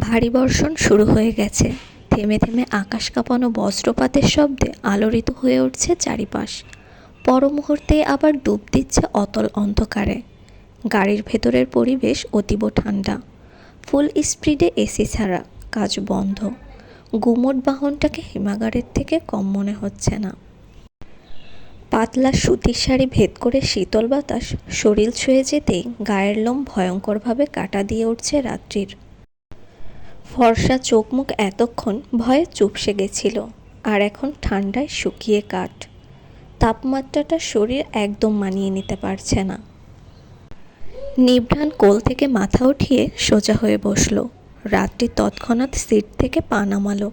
ভারী বর্ষণ শুরু হয়ে গেছে। থেমে থেমে আকাশ কাঁপানো বজ্রপাতের শব্দে আলোড়িত হয়ে উঠছে চারিপাশ। পর মুহূর্তে আবার ডুব দিচ্ছে অতল অন্ধকারে। গাড়ির ভেতরের পরিবেশ অতীব ঠান্ডা। ফুল স্পিডে এসি ছাড়া কাজ বন্ধ। গুমট বাহনটাকে হিমাগারের থেকে কম মনে হচ্ছে না। পাতলা সুতির শাড়ি ভেদ করে শীতল বাতাস শরীর ছুঁয়ে যেতেই গায়ের লোম ভয়ঙ্করভাবে কাটা দিয়ে উঠছে রাত্রির। ফর্সা চোখ মুখ এতক্ষণ ভয়ে চুপসে গেছিল, আর এখন ঠান্ডায় শুকিয়ে কাঠ। তাপমাত্রাটা শরীর একদম মানিয়ে নিতে পারছে না। নিভ্রাণ কোল থেকে মাথা উঠিয়ে সোজা হয়ে বসল। রাত্রি তৎক্ষণাৎ সিট থেকে পা নামালো।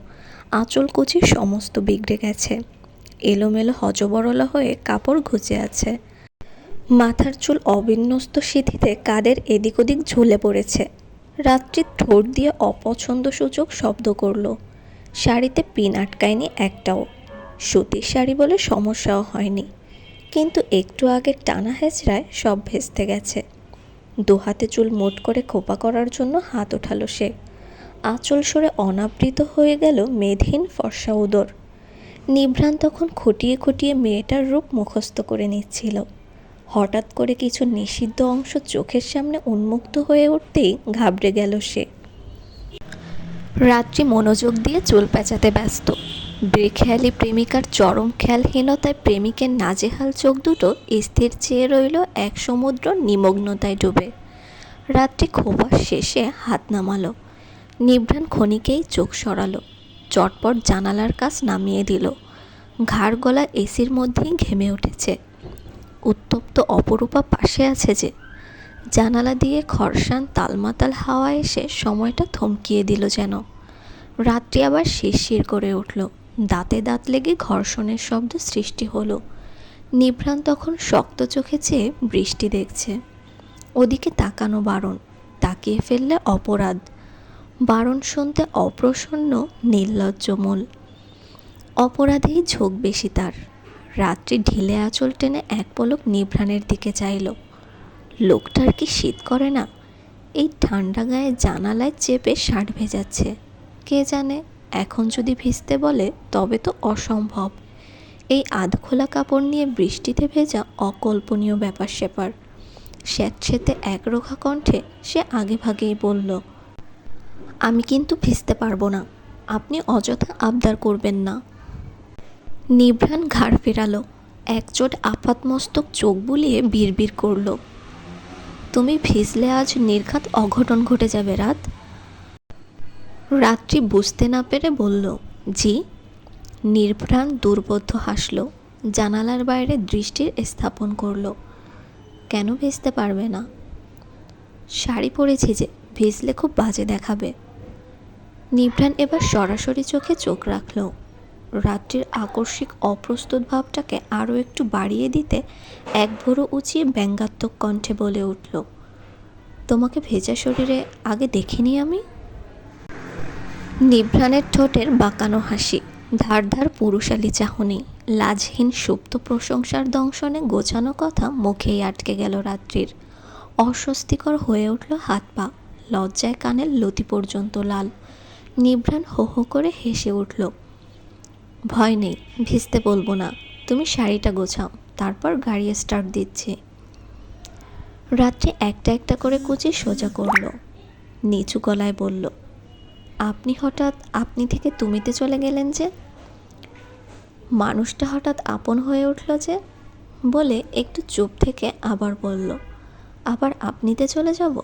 আঁচল কুচি সমস্ত বিগড়ে গেছে। এলোমেলো হজবরলা হয়ে কাপড় ঘুচে আছে। মাথার চুল অবিন্যস্ত সিঁথিতে কাদের এদিক ওদিক ঝুলে পড়েছে। রাত্রি ঠোঁট দিয়ে অপছন্দসূচক শব্দ করল। শাড়িতে পিন আটকায়নি একটাও। সুতির শাড়ি বলে সমস্যাও হয়নি। কিন্তু একটু আগে টানা হেঁচড়ায় সব ভেস্তে গেছে। দু হাতে চুল মোট করে খোপা করার জন্য হাত ওঠালো সে। আঁচল সরে অনাবৃত হয়ে গেল মেধহীন ফর্সা উদর। নিভ্রান তখন খুঁটিয়ে খুঁটিয়ে মেয়েটার রূপ মুখস্থ করে নিচ্ছিল। হঠাৎ করে কিছু নিষিদ্ধ অংশ চোখের সামনে উন্মুক্ত হয়ে উঠতেই ঘাবড়ে গেল সে। রাত্রি মনোযোগ দিয়ে চুল পেঁচাতে ব্যস্ত। বেখেয়ালি প্রেমিকার চরম খেয়ালহীনতায় প্রেমিকের নাজেহাল চোখ দুটো স্থির চেয়ে রইল এক সমুদ্র নিমগ্নতায় ডুবে। রাত্রি খোবার শেষে হাত নামালো। নিভ্রাণ ক্ষণিকেই চোখ সরালো। চটপট জানালার কাজ নামিয়ে দিল। ঘাড় গলা এসির মধ্যেই ঘেমে উঠেছে। উত্তপ্ত অপরূপা পাশে আছে যে। জানালা দিয়ে খরসান তালমাতাল হাওয়া এসে সময়টা থমকিয়ে দিল যেন। রাত্রি আবার শিরশির করে উঠল। দাঁতে দাঁত লেগে ঘর্ষণের শব্দ সৃষ্টি হলো। নিভ্রাণ তখন শক্ত চোখে চেয়ে বৃষ্টি দেখছে। ওদিকে তাকানো বারণ, তাকিয়ে ফেললে অপরাধ। বারণ শুনতে অপ্রসন্ন, নির্লজ্জ মূল অপরাধেই ঝোঁক বেশি তার। রাত্রি ঢিলে আঁচল টেনে এক পলক নিভ্রাণের দিকে চাইল। লোকটার কি শীত করে না? এই ঠান্ডা গায়ে জানালায় চেপে শার্ট ভেজাচ্ছে। কে জানে, এখন যদি ভিজতে বলে, তবে তো অসম্ভব। এই আধখোলা কাপড় নিয়ে বৃষ্টিতে ভেজা অকল্পনীয় ব্যাপার স্যাপার। স্যাঁতস্যাঁতে একরোখা কণ্ঠে সে আগে ভাগেই বলল, আমি কিন্তু ভিজতে পারব না। আপনি অযথা আবদার করবেন না। নিভ্রাণ ঘাড় ফেরালো। একচোট আপাতমস্তক চোখ বুলিয়ে বিড়বিড় করল। তুমি ভিজলে আজ নির্ঘাত অঘটন ঘটে যাবে, রাত? রাত্রি বুঝতে না পেরে বলল, জি। নির্ভ্রাণ দুর্বোধ্য হাসল, জানালার বাইরে দৃষ্টির স্থাপন করল। কেন ভিজতে পারবে না? শাড়ি পরেছি যে ভিজলে খুব বাজে দেখাবে। নিভ্রাণ এবার সরাসরি চোখে চোখ রাখল। রাত্রির আকস্মিক অপ্রস্তুত ভাবটাকে আরও একটু বাড়িয়ে দিতে এক ভোরো উঁচিয়ে ব্যঙ্গাত্মক কণ্ঠে বলে উঠল, তোমাকে ভেজা শরীরে আগে দেখিনি আমি? নিভ্রাণের ঠোঁটের বাঁকানো হাসি, ধার ধার পুরুষালী চাহনি, লাজহীন সুপ্ত প্রশংসার দংশনে গোছানো কথা মুখেই আটকে গেল রাত্রির। অস্বস্তিকর হয়ে উঠল হাত পা, লজ্জায় কানের লতি পর্যন্ত লাল। নিভ্রাণ হো হো করে হেসে উঠল ভয় নেই, ভিজতে বলব না। তুমি শাড়িটা গোছাও, তারপর গাড়ি স্টার্ট দিচ্ছি। রাত্রে একটা একটা করে কুচি সোজা করল। নিচু গলায় বলল, আপনি হঠাৎ আপনি থেকে তুমিতে চলে গেলেন যে? মানুষটা হঠাৎ আপন হয়ে উঠল যে, বলে একটু চুপ থেকে আবার বলল, আবার আপনিতে চলে যাব?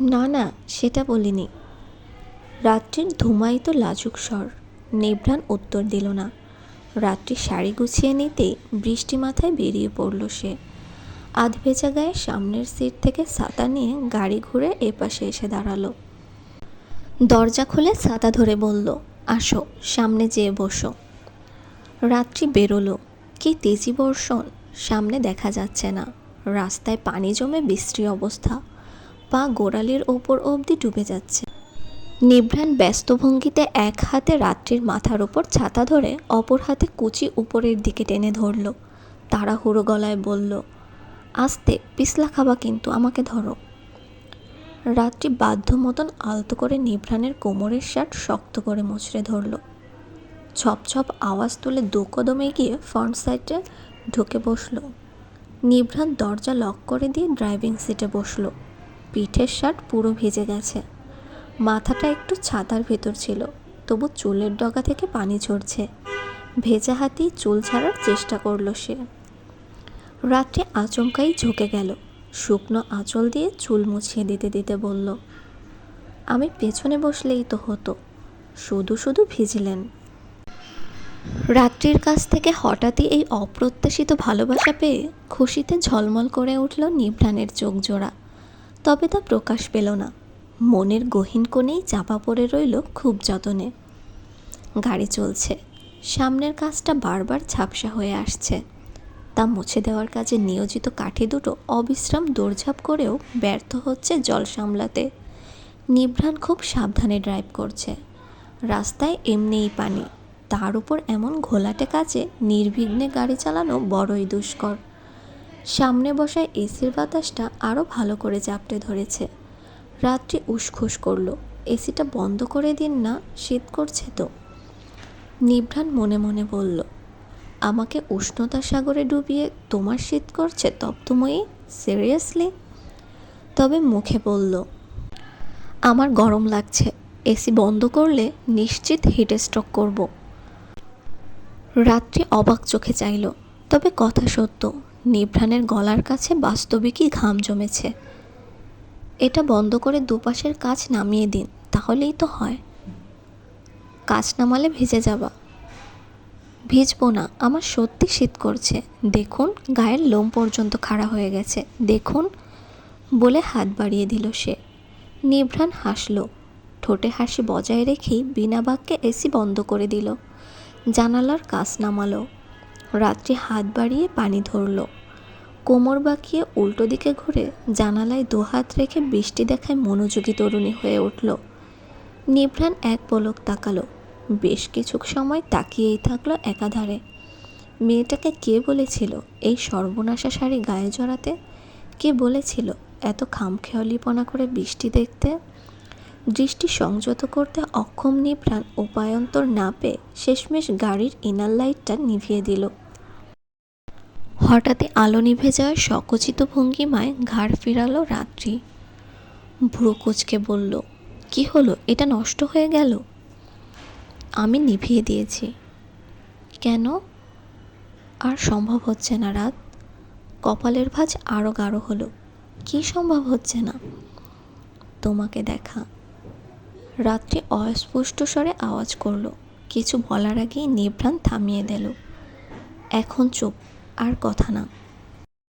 না না, সেটা বলিনি। রাত্রির ধুমায়িত লাজুক স্বর। নিভ্রাণ উত্তর দিল না। রাত্রি শাড়ি গুছিয়ে নিতেই বৃষ্টি মাথায় বেরিয়ে পড়ল সে। আধ ভেজা গায়ে সামনের সিট থেকে ছাতা নিয়ে গাড়ি ঘুরে এপাশে এসে দাঁড়াল। দরজা খুলে ছাতা ধরে বলল, আসো, সামনে যেয়ে বসো। রাত্রি বেরোলো। কি তেজি বর্ষণ, সামনে দেখা যাচ্ছে না। রাস্তায় পানি জমে বিশ্রী অবস্থা। পা গোড়ালির ওপর অবধি ডুবে যাচ্ছে। নিভ্রাণ ব্যস্ত ভঙ্গিতে এক হাতে রাত্রির মাথার ওপর ছাতা ধরে, অপর হাতে কুচি উপরের দিকে টেনে ধরল। তাড়াহুড়ো গলায় বলল, আস্তে, পিছলা খাবা কিন্তু, আমাকে ধরো। রাত্রি বাধ্য মতন আলতো করে নিভ্রাণের কোমরের শার্ট শক্ত করে মুচড়ে ধরল। ছপ ছপ আওয়াজ তুলে দু কদম এগিয়ে ফ্রন্ট সাইডে ঢুকে বসল। নিভ্রাণ দরজা লক করে দিয়ে ড্রাইভিং সিটে বসল। পিঠের শার্ট পুরো ভিজে গেছে। মাথাটা একটু ছাতার ভেতর ছিল, তবু চুলের ডগা থেকে পানি ঝরছে। ভেজা হাতেই চুল ছাড়ার চেষ্টা করল সে। রাত্রে আচমকাই ঝুঁকে গেল। শুকনো আঁচল দিয়ে চুল মুছিয়ে দিতে দিতে বলল, আমি পেছনে বসলেই তো হতো। শুধু শুধু ভিজলেন। রাত্রির কাছ থেকে হঠাৎই এই অপ্রত্যাশিত ভালোবাসা পেয়ে খুশিতে ঝলমল করে উঠল নিভ্রাণের চোখ জোড়া তবে তা প্রকাশ পেল না। মনের গহীন কোণেই চাপা পড়ে রইল খুব যতনে। গাড়ি চলছে। সামনের কাজটা বারবার ঝাপসা হয়ে আসছে। তা মুছে দেওয়ার কাজে নিয়োজিত কাঠি দুটো অবিশ্রাম দৌড়ঝাঁপ করেও ব্যর্থ হচ্ছে জল সামলাতে। নিভ্রাণ খুব সাবধানে ড্রাইভ করছে। রাস্তায় এমনিই পানি। তার উপর এমন ঘোলাটে কাজে নির্বিঘ্নে গাড়ি চালানো বড়ই দুষ্কর। সামনে বসায় এসির বাতাসটা আরও ভালো করে চাপটে ধরেছে। রাত্রি উসখুস করল। এসিটা বন্ধ করে দিন না, শীত করছে তো। নিভ্রাণ মনে মনে বলল, আমাকে উষ্ণতা সাগরে ডুবিয়ে তোমার শীত করছে তপ্তময়ী? সিরিয়াসলি তবে মুখে বলল, আমার গরম লাগছে। এসি বন্ধ করলে নিশ্চিত হিটে স্ট্রোক করব। রাত্রি অবাক চোখে চাইল, তবে কথা সত্য, নিভ্রাণের গলার কাছে বাস্তবিকই ঘাম জমেছে। এটা বন্ধ করে দুপাশের কাজ নামিয়ে দিন, তাহলেই তো হয়। কাজ নামালে ভিজে যাবা। ভিজবো না, আমার সত্যি শীত করছে। দেখুন, গায়ের লোম পর্যন্ত খাড়া হয়ে গেছে। দেখুন, বলে হাত বাড়িয়ে দিল সে। নিভ্রাণ হাসল। ঠোঁটে হাসি বজায় রেখেই বিনা বাক্যে এসি বন্ধ করে দিল। জানালার কাজ নামালো। রাত্রি হাত বাড়িয়ে পানি ধরলো। কোমর বাঁকিয়ে উল্টো দিকে ঘুরে জানালায় দুহাত রেখে বৃষ্টি দেখায় মনোযোগী তরুণী হয়ে উঠল। নিভ্রাণ এক পলক তাকালো। বেশ কিছু সময় তাকিয়েই থাকল একাধারে। মেয়েটাকে কে বলেছিল এই সর্বনাশা শাড়ি গায়ে জড়াতে? কে বলেছিল এত খামখেয়ালিপনা করে বৃষ্টি দেখতে? দৃষ্টি সংযত করতে অক্ষম নিভ্রাণ উপায়ন্তর না পেয়ে শেষমেশ গাড়ির ইনার লাইটটা নিভিয়ে দিল। হঠাৎই আলো নিভে যাওয়ার সকচিত ভঙ্গিমায় ঘাড় ফিরালো রাত্রি। ভ্রু কুচকে বলল, কি হলো? এটা নষ্ট হয়ে গেল? আমি নিভিয়ে দিয়েছি। কেন? আর সম্ভব হচ্ছে না রাত। কপালের ভাঁজ আরও গাঢ় হলো। কি সম্ভব হচ্ছে না? তোমাকে দেখা। রাত্রি অস্পষ্ট স্বরে আওয়াজ করল। কিছু বলার আগেই নিভ্রাণ থামিয়ে দিল। এখন চুপ। আর কথা না।